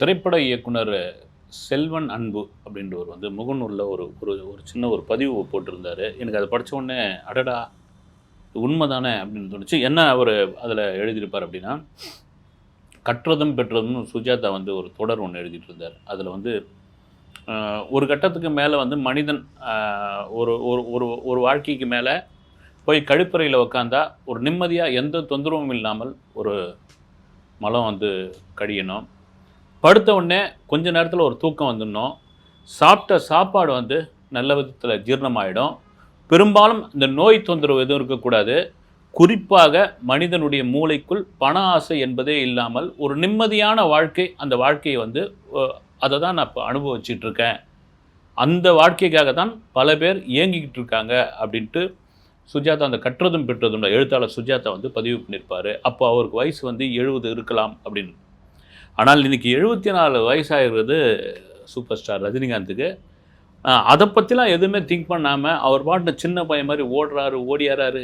திரைப்பட இயக்குனர் செல்வன் அன்பு அப்படின்றவர் வந்து முகநூலில் ஒரு ஒரு ஒரு சின்ன ஒரு பதிவு போட்டிருந்தார். எனக்கு அதை படித்த உடனே அடடா இது உண்மைதானே அப்படின்னு தோணுச்சு. என்ன அவர் அதில் எழுதியிருப்பார் அப்படின்னா கற்றதும் பெற்றதும் சுஜாதா வந்து ஒரு தொடர் ஒன்று எழுதிட்டு இருந்தார் அதில் வந்து ஒரு கட்டத்துக்கு மேலே வந்து மனிதன் ஒரு ஒரு ஒரு ஒரு வாழ்க்கைக்கு மேலே போய் கழிப்பறையில் உக்காந்தா ஒரு நிம்மதியாக எந்த தொந்தரவும் இல்லாமல் ஒரு மலம் வந்து கழியணும் படுத்த உடனே கொஞ்ச நேரத்தில் ஒரு தூக்கம் வந்துடணும். சாப்பிட்ட சாப்பாடு வந்து நல்ல விதத்தில் ஜீர்ணமாயிடும். பெரும்பாலும் இந்த நோய் தொந்தரவு எதுவும் இருக்கக்கூடாது. குறிப்பாக மனிதனுடைய மூளைக்குள் பண ஆசை என்பதே இல்லாமல் ஒரு நிம்மதியான வாழ்க்கை அந்த வாழ்க்கையை வந்து அதை தான் நான் இப்போ அனுபவிச்சுட்டு இருக்கேன். அந்த வாழ்க்கைக்காக தான் பல பேர் இயங்கிக்கிட்டு இருக்காங்க அப்படின்ட்டு சுஜாதா அந்த கற்றதும் பெற்றதும் எழுத்தாளர் சுஜாதா வந்து பதிவு பண்ணியிருப்பார் அப்போ அவருக்கு வயசு வந்து எழுபது இருக்கலாம் அப்படின்னு. ஆனால் இன்றைக்கி எழுபத்தி நாலு வயசாகிறது சூப்பர் ஸ்டார் ரஜினிகாந்துக்கு அதை பற்றிலாம் எதுவுமே திங்க் பண்ணாமல் அவர் பாட்டின சின்ன பையன் மாதிரி ஓடுறாரு ஓடியாராரு.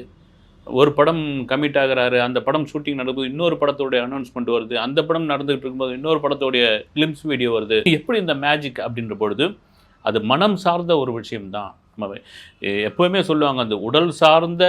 ஒரு படம் கமிட் ஆகுறாரு அந்த படம் ஷூட்டிங் நடக்குது இன்னொரு படத்தோடைய அனௌன்ஸ்மெண்ட் வருது அந்த படம் நடந்துகிட்டு இருக்கும்போது இன்னொரு படத்தோடைய கிளிம்ஸ் வீடியோ வருது. எப்படி இந்த மேஜிக் அப்படின்ற பொழுது அது மனம் சார்ந்த ஒரு விஷயம்தான். நம்ம எப்போவுமே சொல்லுவாங்க அந்த உடல் சார்ந்த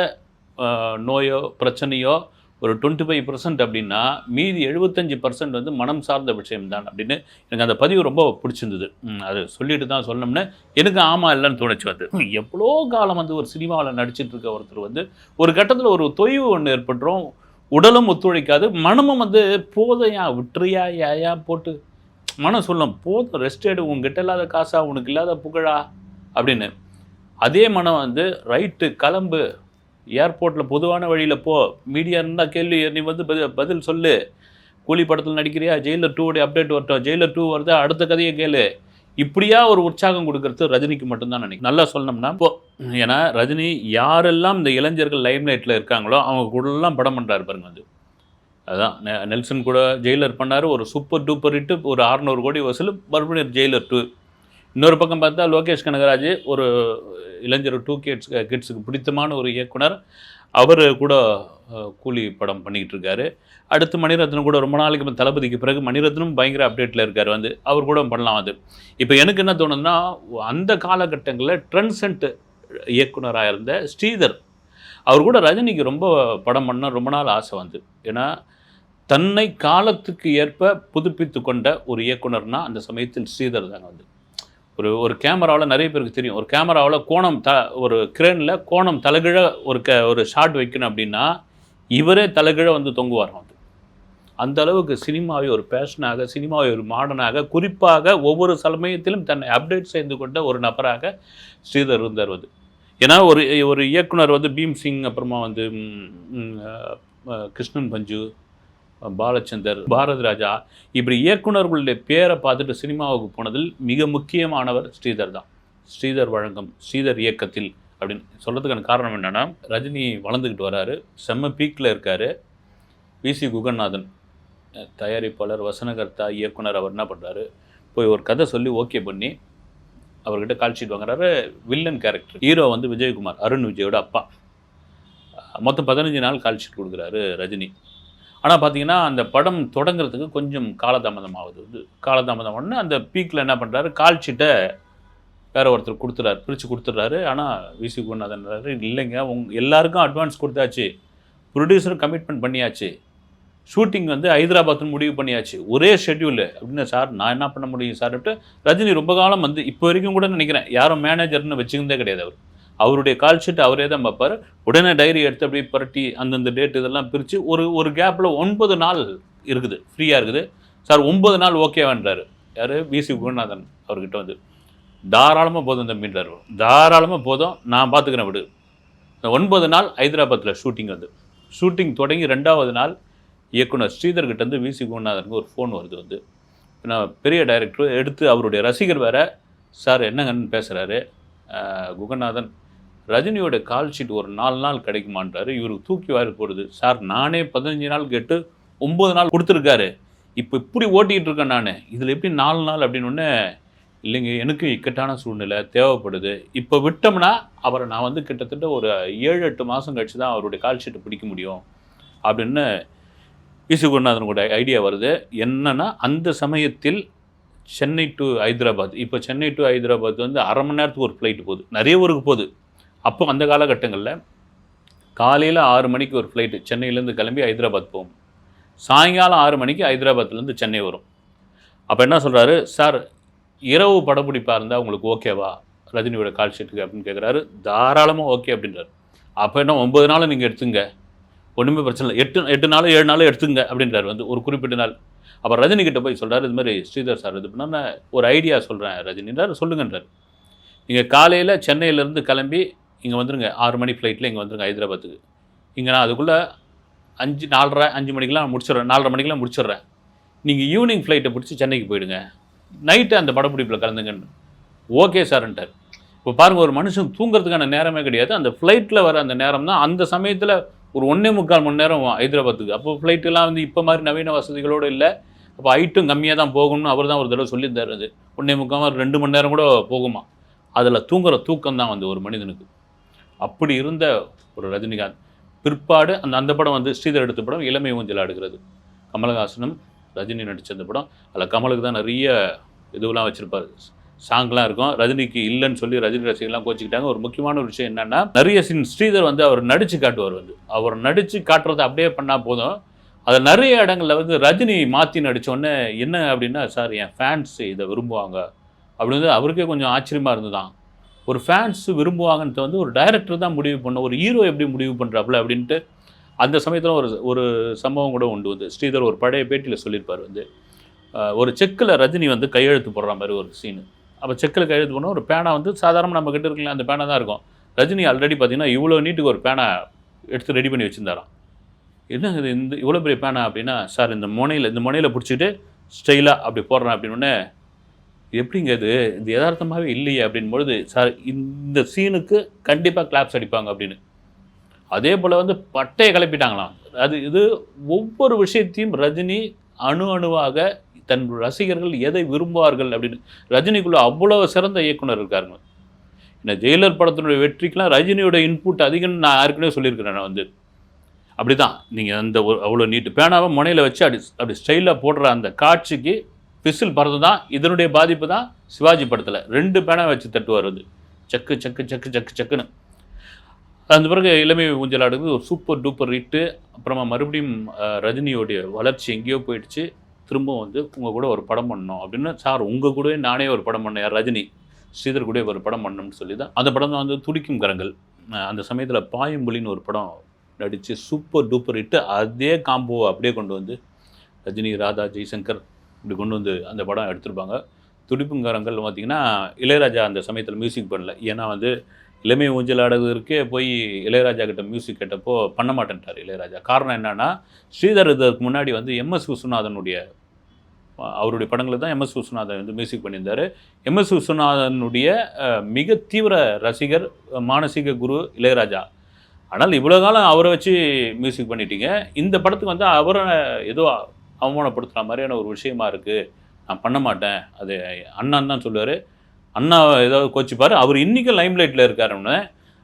நோயோ பிரச்சனையோ ஒரு டுவெண்ட்டி ஃபைவ் பர்சன்ட் அப்படின்னா மீதி எழுபத்தஞ்சு பர்சன்ட் வந்து மனம் சார்ந்த விஷயம்தான் அப்படின்னு எனக்கு அந்த பதிவு ரொம்ப பிடிச்சிருந்தது. அது சொல்லிட்டு தான் சொன்னோம்னு எனக்கு ஆமாம் இல்லைன்னு தோணுச்சு வந்து எவ்வளோ காலம் வந்து ஒரு சினிமாவில் நடிச்சிட்டு இருக்க ஒருத்தர் வந்து ஒரு கட்டத்தில் ஒரு தொய்வு ஒன்று ஏற்பட்டுரும் உடலும் ஒத்துழைக்காது மனமும் வந்து போதையா விட்டுறியா ஏயா போட்டு மனம் சொல்லும் போதும் ரெஸ்ட் எடு உங்ககிட்ட இல்லாத காசா உனக்கு இல்லாத புகழா? அப்படின்னு. அதே மனம் வந்து ரைட்டு கிளம்பு ஏர்போர்ட்டில் பொதுவான வழியில் போ மீடியா இருந்தால் கேள்வி நீ வந்து பதில் பதில் சொல்லு. கூலி படத்தில் நடிக்கிறியா? ஜெயிலர் டூவோடைய அப்டேட் வரட்டும். ஜெயிலர் டூ வருது அடுத்த கதையை கேளு. இப்படியா ஒரு உற்சாகம் கொடுக்கறது ரஜினிக்கு மட்டும்தான் நினைக்கிறேன். நல்லா சொல்லணும்னா இப்போ ஏன்னா ரஜினி யாரெல்லாம் இந்த இளைஞர்கள் லைம் லைட்டில் இருக்காங்களோ அவங்க கூடலாம் படம் பண்ணுறாரு பாருங்க வந்து. அதுதான் நெ- நெல்சன் கூட ஜெயிலர் பண்ணார். ஒரு சூப்பர் டூப்பர் ஹிட்டு ஒரு அறநூறு கோடி வசூல் மறுபடியும் ஜெயிலர் டூ இன்னொரு பக்கம் பார்த்தா லோகேஷ் கனகராஜ் ஒரு இளைஞர் டூ கிட்ஸ் கிட்ஸுக்கு பிடித்தமான ஒரு இயக்குனர். அவர் கூட கூலி படம் பண்ணிக்கிட்டு இருக்காரு அடுத்து மணிரத்னம் கூட ரொம்ப நாளைக்கு தளபதிக்கு பிறகு மணிரத்னம் பயங்கர அப்டேட்டில் இருக்கார் வந்து. அவர் கூட பண்ணலாம் அது. இப்போ எனக்கு என்ன தோணுதுன்னா அந்த காலகட்டங்களில் ட்ரெண்ட்சென்ட் இயக்குனராக இருந்த ஸ்ரீதர் அவர் கூட ரஜினிக்கு ரொம்ப படம் பண்ண ரொம்ப நாள் ஆசை வந்து. ஏன்னா தன்னை காலத்துக்கு ஏற்ப புதுப்பித்து கொண்ட ஒரு இயக்குனர்னா அந்த சமயத்தில் ஸ்ரீதர் தாங்க வந்து. ஒரு ஒரு கேமராவில் நிறைய பேருக்கு தெரியும். ஒரு கேமராவில் கோணம் த ஒரு கிரேனில் கோணம் தலைகீழ ஒரு க ஒரு ஷாட் வைக்கணும் அப்படின்னா இவரே தலைகீழ வந்து தொங்குவார் வந்து அந்த அளவுக்கு சினிமாவை ஒரு பேஷனாக சினிமாவை ஒரு மாடனாக குறிப்பாக ஒவ்வொரு சமயத்திலும் தன்னை அப்டேட் செய்து கொண்ட ஒரு நபராக ஸ்ரீதர் இருந்தார் வந்து ஏன்னா ஒரு ஒரு இயக்குனர் வந்து பீம் சிங் அப்புறமா வந்து கிருஷ்ணன் பஞ்சு பாலச்சந்தர் பாரதி ராஜா இப்படி இயக்குனர்களுடைய பேரை பார்த்துட்டு சினிமாவுக்கு போனதில் மிக முக்கியமானவர் ஸ்ரீதர் தான். ஸ்ரீதர் வழங்கும் ஸ்ரீதர் இயக்கத்தில் அப்படின்னு சொல்கிறதுக்கான காரணம் என்னென்னா ரஜினி வளர்ந்துக்கிட்டு வராரு. செம்ம பீக்கில் இருக்கார். விசி குகநாதன் தயாரிப்பாளர் வசனகர்த்தா இயக்குனர் அவர் என்ன பண்ணுறாரு போய் ஒரு கதை சொல்லி ஓகே பண்ணி அவர்கிட்ட கால் ஷீட் வாங்குறாரு. வில்லன் கேரக்டர் ஹீரோ வந்து விஜயகுமார் அருண் விஜயோட அப்பா. மொத்தம் பதினஞ்சு நாள் கால் ஷீட் கொடுக்குறாரு ரஜினி. ஆனால் பார்த்தீங்கன்னா அந்த படம் தொடங்குறதுக்கு கொஞ்சம் காலதாமதம் ஆகுது காலதாமதம் ஒன்று அந்த பீக்கில் என்ன பண்ணுறாரு கால் ஷீட்டை வேற ஒருத்தர் கொடுத்துறாரு பிரித்து கொடுத்துட்றாரு ஆனால் விசி குருநாதன்றாரு இல்லைங்க உங் எல்லாருக்கும் அட்வான்ஸ் கொடுத்தாச்சு. ப்ரொடியூசரும் கமிட்மெண்ட் பண்ணியாச்சு. ஷூட்டிங் வந்து ஹைதராபாத்னு முடிவு பண்ணியாச்சு. ஒரே ஷெட்யூல் அப்படின்னு சார் நான் என்ன பண்ண முடியும் சார்ட்டு ரஜினி ரொம்ப காலம் வந்து இப்போ வரைக்கும் கூட நினைக்கிறேன். யாரும் மேனேஜர்னு வச்சுக்கிறதே கிடையாது அவர். அவருடைய கால் ஷீட் அவரே தான் பார்ப்பார். உடனே டைரி எடுத்து அப்படியே புரட்டி அந்தந்த டேட் இதெல்லாம் பிரித்து ஒரு ஒரு கேப்பில் ஒன்பது நாள் இருக்குது. ஃப்ரீயாக இருக்குது. சார் ஒன்பது நாள் ஓகேவான்றாரு யார்? விசி குருநாதன் அவர்கிட்ட வந்து தாராளமாக போதும் தம்பின்றார் தாராளமாக போதும் நான் பார்த்துக்கிறேன் விடு. ஒன்பது நாள் ஹைதராபாத்தில் ஷூட்டிங் வந்து. ஷூட்டிங் தொடங்கி ரெண்டாவது நாள் இயக்குனர் ஸ்ரீதர்கிட்டேருந்து விசி குருநாதனுக்கு ஒரு ஃபோன் வருது வந்து. நான் பெரிய டைரக்டர் எடுத்து அவருடைய ரசிகர் வேறு. சார் என்னங்கன்னு பேசுகிறாரு குகநாதன் ரஜினியோட கால் ஷீட் ஒரு நாலு நாள் கிடைக்குமான்றாரு. இவருக்கு தூக்கி வாரி போடுது. சார் நானே பதினஞ்சு நாள் கேட்டு ஒம்பது நாள் கொடுத்துருக்காரு. இப்போ இப்படி ஓட்டிகிட்டு இருக்கேன் நான். இதில் எப்படி நாலு நாள்? அப்படின்னு ஒன்று இல்லைங்க எனக்கு இக்கட்டான சூழ்நிலை தேவைப்படுது. இப்போ விட்டோம்னா அவரை நான் வந்து கிட்டத்தட்ட ஒரு ஏழு எட்டு மாதம் கழிச்சு தான் அவருடைய கால் ஷீட்டை பிடிக்க முடியும். அப்படின்னு இசு குருநாதனுடைய ஐடியா வருது. என்னன்னா அந்த சமயத்தில் சென்னை டு ஹைதராபாத். இப்போ சென்னை டு ஹைதராபாத் வந்து அரை மணி நேரத்துக்கு ஒரு ஃப்ளைட் போகுது. நிறைய ஊருக்கு போகுது. அப்போ அந்த காலகட்டங்களில் காலையில் ஆறு மணிக்கு ஒரு ஃப்ளைட்டு சென்னையிலேருந்து கிளம்பி ஹைதராபாத் போகும் சாயங்காலம் ஆறு மணிக்கு ஹைதராபாத்லேருந்து சென்னை வரும். அப்போ என்ன சொல்கிறாரு சார் இரவு படப்பிடிப்பாக இருந்தால் உங்களுக்கு ஓகேவா ரஜினியோட கால் ஷீட்டுக்கு அப்படின்னு கேட்குறாரு தாராளமாக ஓகே அப்படின்றாரு. அப்போ என்ன ஒம்பது நாளும் நீங்கள் எடுத்துங்க. ஒன்றுமே பிரச்சனை இல்லை. எட்டு எட்டு நாளும் ஏழு நாளும் எடுத்துங்க அப்படின்றார். வந்து ஒரு குறிப்பிட்ட நாள். அப்போ ரஜினிகிட்ட போய் சொல்கிறார் இது மாதிரி ஸ்ரீதர் சார் இது பண்ணால் நான் ஒரு ஐடியா சொல்கிறேன் ரஜினின்றார். சொல்லுங்கன்றார். நீங்கள் காலையில் சென்னையிலேருந்து கிளம்பி இங்கே வந்துருங்க. ஆறு மணி ஃப்ளைட்டில் இங்கே வந்துருங்க ஹைதராபாத்துக்கு. இங்கே நான் அதுக்குள்ளே அஞ்சு நாலரை அஞ்சு மணிக்கெலாம் முடிச்சிடுறேன். நாலரை மணிக்கெலாம் முடிச்சிடுறேன். நீங்கள் ஈவினிங் ஃப்ளைட்டை பிடிச்சி சென்னைக்கு போயிடுங்க. நைட்டு அந்த படப்பிடிப்பில் கலந்துங்கன்னு. ஓகே சார்ன்ட்டார் இப்போ பாருங்கள் ஒரு மனுஷன் தூங்குறதுக்கான நேரமே கிடையாது. அந்த ஃப்ளைட்டில் வர அந்த நேரம் தான் அந்த சமயத்தில் ஒரு ஒன்றே முக்கால் மணி நேரம் ஹைதராபாத்துக்கு. அப்போ ஃப்ளைட்டெல்லாம் வந்து இப்போ மாதிரி நவீன வசதிகளோடு இல்லை. அப்போ ஹைட்டும் கம்மியாக தான் போகணும்னு அவர் தான் ஒரு தடவை சொல்லியிருந்தார் அது. ஒன்றே முக்கால் ரெண்டு மணி நேரம் கூட போகுமா. அதில் தூங்குற தூக்கம் தான் வந்து ஒரு மனிதனுக்கு. அப்படி இருந்த ஒரு ரஜினிகாந்த். பிற்பாடு அந்த அந்த படம் வந்து ஸ்ரீதர் எடுத்த படம் இளமை ஊஞ்சல் ஆடுகிறது. கமலஹாசனும் ரஜினி நடித்த அந்த படம். அதில் கமலுக்கு தான் நிறைய இதுவெல்லாம் வச்சுருப்பார். சாங்லாம் இருக்கும். ரஜினிக்கு இல்லைன்னு சொல்லி ரஜினி ரசிகர்லாம் கோச்சிக்கிட்டாங்க. ஒரு முக்கியமான ஒரு விஷயம் என்னென்னா நிறைய சீன் ஸ்ரீதர் வந்து அவர் நடித்து காட்டுவார் வந்து. அவர் நடித்து காட்டுறதை அப்படியே பண்ணால் போதும். அதில் நிறைய இடங்களில் வந்து ரஜினி மாற்றி நடித்தோடனே என்ன அப்படின்னா சார் என் ஃபேன்ஸ் இதை விரும்புவாங்க. அப்படின்னு அவருக்கே கொஞ்சம் ஆச்சரியமாக இருந்துதான் ஒரு ஃபேன்ஸ் விரும்புவாங்கன்றது வந்து ஒரு டைரக்டர் தான் முடிவு பண்ணும் ஒரு ஹீரோ எப்படி முடிவு பண்ணுறாப்புல அப்படின்ட்டு அந்த சமயத்தில் ஒரு ஒரு சம்பவம் கூட உண்டு வந்து. ஸ்ரீதர் ஒரு பழைய பேட்டியில் சொல்லியிருப்பார் வந்து ஒரு செக்கில் ரஜினி வந்து கையெழுத்து போடுற மாதிரி ஒரு சீனு அப்போ செக்கில் கையெழுத்து போனால் ஒரு பேனா வந்து சாதாரணமாக நம்ம கிட்ட இருக்கலாம் அந்த பேனா தான் இருக்கும். ரஜினி ஆல்ரெடி பார்த்தீங்கன்னா இவ்வளோ நீட்டுக்கு ஒரு பேனா எடுத்து ரெடி பண்ணி வச்சுருந்தாராம். என்ன இது இந்த இவ்வளோ பெரிய பேனா அப்படின்னா சார் இந்த முனையில் இந்த முனையில் பிடிச்சிட்டு ஸ்டைலாக அப்படி போடுறேன் அப்படின்னு எப்படிங்க இது? இது யதார்த்தமாகவே இல்லையே அப்படின்பொழுது சார் இந்த சீனுக்கு கண்டிப்பாக கிளாப்ஸ் அடிப்பாங்க அப்படின்னு. அதே போல் வந்து பட்டையை கிளப்பிட்டாங்களாம். அது இது ஒவ்வொரு விஷயத்தையும் ரஜினி அணு அணுவாக தன் ரசிகர்கள் எதை விரும்புவார்கள் அப்படின்னு. ரஜினிக்குள்ளே அவ்வளோ சிறந்த இயக்குனர் இருக்காருங்க. இந்த ஜெயிலர் படத்தினுடைய வெற்றிக்கெலாம் ரஜினியோட இன்புட் அதிகம்னு நான் ஏற்கனவே சொல்லியிருக்கிறேன் நான் வந்து. அப்படி தான் நீங்கள் அந்த ஒரு அவ்வளோ நீட்டு பேனாவை முனையில் வச்சு அப்படி அப்படி ஸ்டைலாக போடுற அந்த காட்சிக்கு பிசில் பறந்து தான் இதனுடைய பாதிப்பு தான் சிவாஜி படத்தில். ரெண்டு பேனை வச்சு தட்டுவார் அது. சக்கு சக்கு சக்கு சக்கு சக்குன்னு. அந்த பிறகு இளமை ஊஞ்சலாடுறது ஒரு சூப்பர் டூப்பர் ஹிட்டு. அப்புறமா மறுபடியும் ரஜினியோடைய வளர்ச்சி எங்கேயோ போயிடுச்சு. திரும்ப வந்து உங்கள் கூட ஒரு படம் பண்ணோம் அப்படின்னு சார் உங்கள் கூடவே நானே ஒரு படம் பண்ணேன். யார்? ரஜினி. ஸ்ரீதர் கூட ஒரு படம் பண்ணணும்னு சொல்லி தான். அந்த படம் தான் வந்து துடிக்கும் கரங்கள். அந்த சமயத்தில் பாயம்புலின்னு ஒரு படம் நடித்து சூப்பர் டூப்பர் ஹிட்டு. அதே காம்போவை அப்படியே கொண்டு வந்து ரஜினி ராதா ஜெய்சங்கர் இப்படி கொண்டு வந்து அந்த படம் எடுத்திருப்பாங்க. துடிப்புங்காரங்கள் பார்த்தீங்கன்னா இளையராஜா அந்த சமயத்தில் மியூசிக் பண்ணல. ஏன்னா வந்து இளமை ஊஞ்சல் ஆடுவதற்கே போய் இளையராஜா கிட்ட மியூசிக் கேட்டப்போ பண்ண மாட்டேன்ட்டார் இளையராஜா. காரணம் என்னென்னா ஸ்ரீதர் இதற்கு முன்னாடி வந்து எம்எஸ் விஸ்வநாதனுடைய அவருடைய படங்களை தான் எம்எஸ் விஸ்வநாதன் வந்து மியூசிக் பண்ணியிருந்தார். எம்எஸ் விஸ்வநாதனுடைய மிக தீவிர ரசிகர் மானசீக குரு இளையராஜா. ஆனால் இவ்வளோ காலம் அவரை வச்சு மியூசிக் பண்ணிட்டீங்க. இந்த படத்துக்கு வந்து அவரை ஏதோ அவமானப்படுத்துகிற மாதிரியான ஒரு விஷயமா இருக்குது நான் பண்ண மாட்டேன். அது அண்ணான்னு தான் சொல்லுவார். அண்ணா ஏதாவது கோச்சிப்பார். அவர் இன்றைக்கும் லைம்லைட்டில் இருக்காருன்னு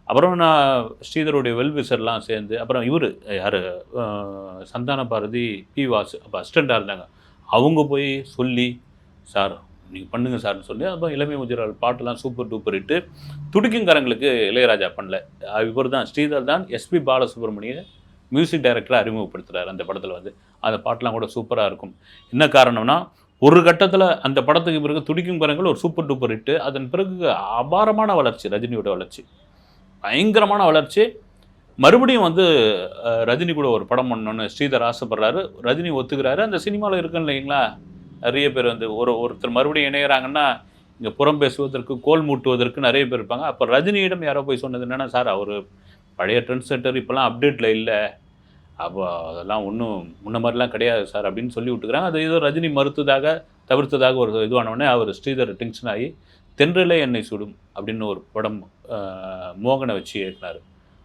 அப்புறம் நான் ஸ்ரீதருடைய வெல்விசர்லாம் சேர்ந்து அப்புறம் இவர் யார் சந்தான பாரதி பி வாசு அப்போ அசிஸ்டண்ட்டாக இருந்தாங்க. அவங்க போய் சொல்லி சார் நீங்கள் பண்ணுங்கள் சார்னு சொல்லி அப்புறம் இளமை முதிரால் பாட்டெல்லாம் சூப்பர் டூப்பர் இட்டு துடிக்குங்காரங்களுக்கு இளையராஜா பண்ணல. இவர் தான் ஸ்ரீதர் தான் எஸ்பி பாலசுப்ரமணிய மியூசிக் டைரக்டரை அறிமுகப்படுத்துகிறார் அந்த படத்தில் வந்து. அந்த பாட்டெலாம் கூட சூப்பராக இருக்கும். என்ன காரணம்னா ஒரு கட்டத்தில் அந்த படத்துக்கு பிறகு துடிக்கும் பிறகு ஒரு சூப்பர் டூப்பர் ஹிட்டு. அதன் பிறகு அபாரமான வளர்ச்சி ரஜினியோட வளர்ச்சி. பயங்கரமான வளர்ச்சி. மறுபடியும் வந்து ரஜினி கூட ஒரு படம் பண்ணணும்னு ஸ்ரீதர் ஆசைப்படுறாரு. ரஜினி ஒத்துக்கிறாரு. அந்த சினிமாவில் இருக்குன்னு இல்லைங்களா? நிறைய பேர் வந்து ஒரு ஒருத்தர் மறுபடியும் இணையறாங்கன்னா இங்கே புறம் பேசுவதற்கு கோல் மூட்டுவதற்கு நிறைய பேர் இருப்பாங்க. அப்போ ரஜினியிடம் யாரோ போய் சொன்னது என்னென்னா சார் அவர் பழைய ட்ரெண்ட் செட்டர் இப்போல்லாம் அப்டேட்டில் இல்லை. அப்போ அதெல்லாம் ஒன்றும் முன்ன மாதிரிலாம் கிடையாது சார் அப்படின்னு சொல்லி விட்டுக்கிறாங்க அது ஏதோ ரஜினி மறுத்ததாக தவிர்த்ததாக ஒரு இதுவானவுடனே அவர் ஸ்ரீதர் டென்ஷன் ஆகி தென்றலே என்னை சுடும் அப்படின்னு ஒரு படம் மோகனை வச்சு இயக்குனார்.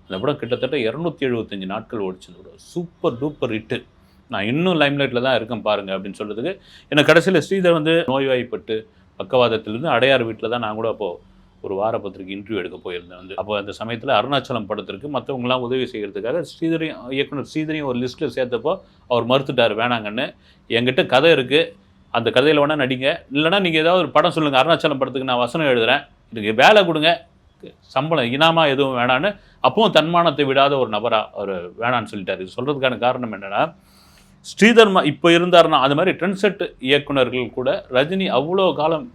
அந்த படம் கிட்டத்தட்ட இரநூத்தி எழுபத்தஞ்சு நாட்கள் ஓடிச்சு. அந்த படம் சூப்பர் டூப்பர் ஹிட்டு. நான் இன்னும் லைம்லைட்டில் தான் இருக்கேன் பாருங்கள் அப்படின்னு சொல்கிறதுக்கு எனக்கு கடைசியில் ஸ்ரீதர் வந்து நோய்வாய்ப்பட்டு பக்கவாதத்திலிருந்து அடையார் வீட்டில் தான் நான் கூட அப்போது ஒரு வார பத்திரிக்கை இன்டர்வியூ எடுக்க போயிருந்தேன் வந்து. அப்போ அந்த சமயத்தில் அருணாச்சலம் படத்திற்கு மற்றவங்களாம் உதவி செய்கிறதுக்காக ஸ்ரீதரையும் இயக்குனர் ஸ்ரீதரையும் ஒரு லிஸ்ட்டில் சேர்த்தப்போ அவர் மறுத்துட்டார் வேணாங்கன்னு. என்கிட்ட கதை இருக்குது அந்த கதையில் வேணால் நடிங்க. இல்லைன்னா நீங்கள் ஏதாவது ஒரு படம் சொல்லுங்கள் அருணாச்சலம் படத்துக்கு நான் வசனம் எழுதுகிறேன் இதுக்கு வேலை கொடுங்க. சம்பளம் இனாமா எதுவும் வேணான்னு. அப்பவும் தன்மானத்தை விடாத ஒரு நபராக அவர் வேணான்னு சொல்லிட்டார். இது சொல்கிறதுக்கான காரணம் என்னென்னா ஸ்ரீதர்மா இப்போ இருந்தாருன்னா அது மாதிரி ட்ரெண்ட் செட் இயக்குனர்கள் கூட ரஜினி அவ்வளோ காலம்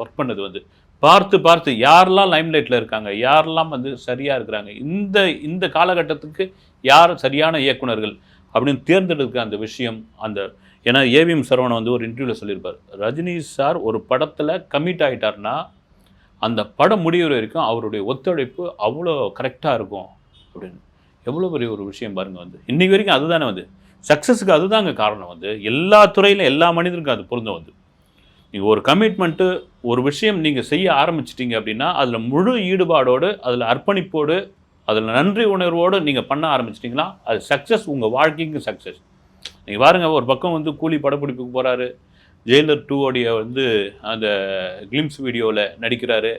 ஒர்க் பண்ணது வந்து. பார்த்து பார்த்து யாரெல்லாம் லைம்லைட்டில் இருக்காங்க யாரெல்லாம் வந்து சரியாக இருக்கிறாங்க இந்த இந்த காலகட்டத்துக்கு யார் சரியான இயக்குனர்கள் அப்படின்னு தேர்ந்தெடுக்க அந்த விஷயம் அந்த ஏன்னா ஏவிஎம் சரவணன் வந்து ஒரு இன்டர்வியூவில் சொல்லியிருப்பார். ரஜினி சார் ஒரு படத்தில் கமிட் ஆகிட்டார்னா அந்த படம் முடிகிற வரைக்கும் அவருடைய ஒத்துழைப்பு அவ்வளோ கரெக்டாக இருக்கும் அப்படின்னு. எவ்வளோ பெரிய ஒரு விஷயம் பாருங்கள் வந்து. இன்றைக்கி வரைக்கும் அதுதானே வந்து. சக்ஸஸுக்கு அதுதாங்க காரணம் வந்து. எல்லா துறையிலும் எல்லா மனிதருக்கும் அது பொருந்தும் வந்து. நீங்கள் ஒரு கமிட்மெண்ட்டு ஒரு விஷயம் நீங்கள் செய்ய ஆரம்பிச்சிட்டிங்க அப்படின்னா அதில் முழு ஈடுபாடோடு அதில் அர்ப்பணிப்போடு அதில் நன்றி உணர்வோடு நீங்கள் பண்ண ஆரம்பிச்சிட்டிங்கன்னா அது சக்ஸஸ் உங்கள் வாழ்க்கைக்கு சக்ஸஸ் நீங்கள் பாருங்க ஒரு பக்கம் வந்து கூலி படப்பிடிப்புக்கு போகிறாரு ஜெயிலர் டூ வந்து அந்த கிளிம்ஸ் வீடியோவில் நடிக்கிறாரு.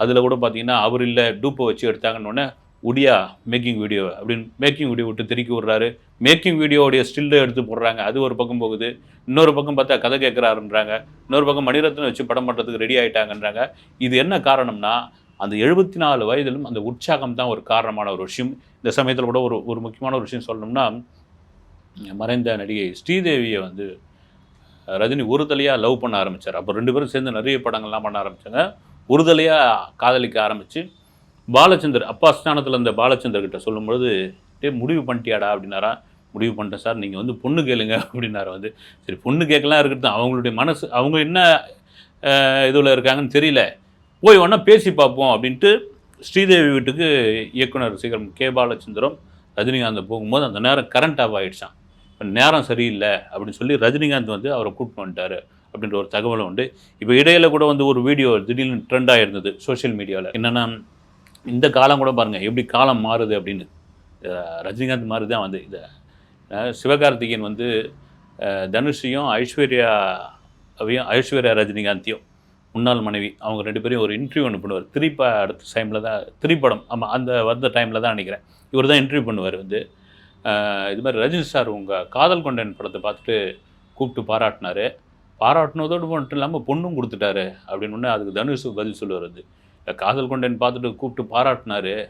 அதில் கூட பார்த்தீங்கன்னா அவர் இல்லை டூப்பை வச்சு எடுத்தாங்கன்னு உடியா மேக்கிங் வீடியோ அப்படின்னு மேக்கிங் வீடியோ விட்டு திருக்கி விட்றாரு. மேக்கிங் வீடியோடைய ஸ்டில்லை எடுத்து போடுறாங்க. அது ஒரு பக்கம் போகுது. இன்னொரு பக்கம் பார்த்தா கதை கேட்குறாருன்றாங்க. இன்னொரு பக்கம் மணிரத்னம் வச்சு படம் பண்ணுறதுக்கு ரெடி ஆகிட்டாங்கன்றாங்க இது என்ன காரணம்னா அந்த எழுபத்தி நாலு வயதிலும் அந்த உற்சாகம் தான் ஒரு காரணமான ஒரு விஷயம். இந்த சமயத்தில் கூட ஒரு ஒரு முக்கியமான ஒரு விஷயம் சொல்லணும்னா மறைந்த நடிகை ஸ்ரீதேவியை வந்து ரஜினி ஒரு தலையாக லவ் பண்ண ஆரம்பித்தார் அப்போ ரெண்டு பேரும் சேர்ந்து நிறைய படங்கள்லாம் பண்ண ஆரம்பித்தாங்க ஒரு தலையாக காதலிக்க ஆரம்பித்து பாலச்சந்தர் அப்பா ஸ்தானத்தில் இருந்த பாலச்சந்தர்கிட்ட சொல்லும்பொழுது டே முடிவு பண்ணிட்டியாடா? அப்படின்னாரா. முடிவு பண்ணிட்டேன் சார். நீங்கள் வந்து பொண்ணு கேளுங்க. அப்படின்னாரு வந்து. சரி பொண்ணு கேட்கலாம் இருக்கட்டும். அவங்களுடைய மனசு அவங்க என்ன இதில் இருக்காங்கன்னு தெரியல. போய் வேணா பேசி பார்ப்போம் அப்படின்ட்டு ஸ்ரீதேவி வீட்டுக்கு இயக்குனர் சீக்கிரம் கே. பாலச்சந்திரம் ரஜினிகாந்த் போகும்போது அந்த நேரம் கரண்ட் ஆஃப் ஆகிடுச்சான் இப்போ நேரம் சரியில்லை. அப்படின்னு சொல்லி ரஜினிகாந்த் வந்து அவரை கூப்பிட்டு வந்துட்டார் அப்படின்ற ஒரு தகவலும் உண்டு. இப்போ இடையில கூட வந்து ஒரு வீடியோ திடீர்னு ட்ரெண்ட் ஆகிருந்தது சோஷியல் மீடியாவில் என்னென்னா இந்த காலம் கூட பாருங்கள் எப்படி காலம் மாறுது அப்படின்னு. ரஜினிகாந்த் மாதிரி தான் வந்து இதை. சிவகார்த்திகேயன் வந்து அஹ் தனுஷையும் ஐஸ்வர்யாவையும் ஐஸ்வர்யா ரஜினிகாந்தையும் முன்னாள் மனைவி அவங்க ரெண்டு பேரும் ஒரு இன்டர்வியூ ஒன்று பண்ணுவார். திரிப்பா அடுத்த டைமில் தான் திரிப்படம் ஆமாம் அந்த வந்த டைமில் தான் நினைக்கிறேன். இவர் தான் இன்டர்வியூ பண்ணுவார் வந்து. இது மாதிரி ரஜினி சார் உங்கள் காதல் கொண்டன் படத்தை பார்த்துட்டு கூப்பிட்டு பாராட்டினாரு. பாராட்டினதோடு மட்டும் இல்லாமல் பொண்ணும் கொடுத்துட்டாரு அப்படின்னு உடனே அதுக்கு தனுஷ் பதில் சொல்லுவார் வந்து. இல்லை காதல் கொண்டேன் பார்த்துட்டு கூப்பிட்டு பாராட்டினாரு.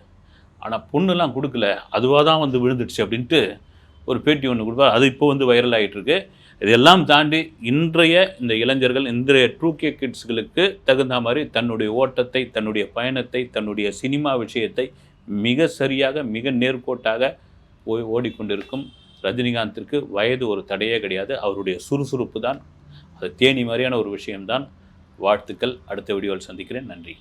ஆனால் பொண்ணுலாம் கொடுக்கல. அதுவாக தான் வந்து விழுந்துடுச்சு அப்படின்ட்டு ஒரு பேட்டி ஒன்று கொடுப்பார். அது இப்போ வந்து வைரல் ஆகிட்டுருக்கு இதெல்லாம் தாண்டி இன்றைய இந்த இளைஞர்கள் இன்றைய ட்ரூ கே கிட்ஸ்களுக்கு தகுந்த மாதிரி தன்னுடைய ஓட்டத்தை தன்னுடைய பயணத்தை தன்னுடைய சினிமா விஷயத்தை மிக சரியாக மிக நேர்கோட்டாக ஓ- ஓடிக்கொண்டிருக்கும் ரஜினிகாந்திற்கு வயது ஒரு தடையே கிடையாது. அவருடைய சுறுசுறுப்பு தான். அது தேனி மாதிரியான ஒரு விஷயம்தான். வாழ்த்துக்கள். அடுத்த வீடியோவில் சந்திக்கிறேன். நன்றி.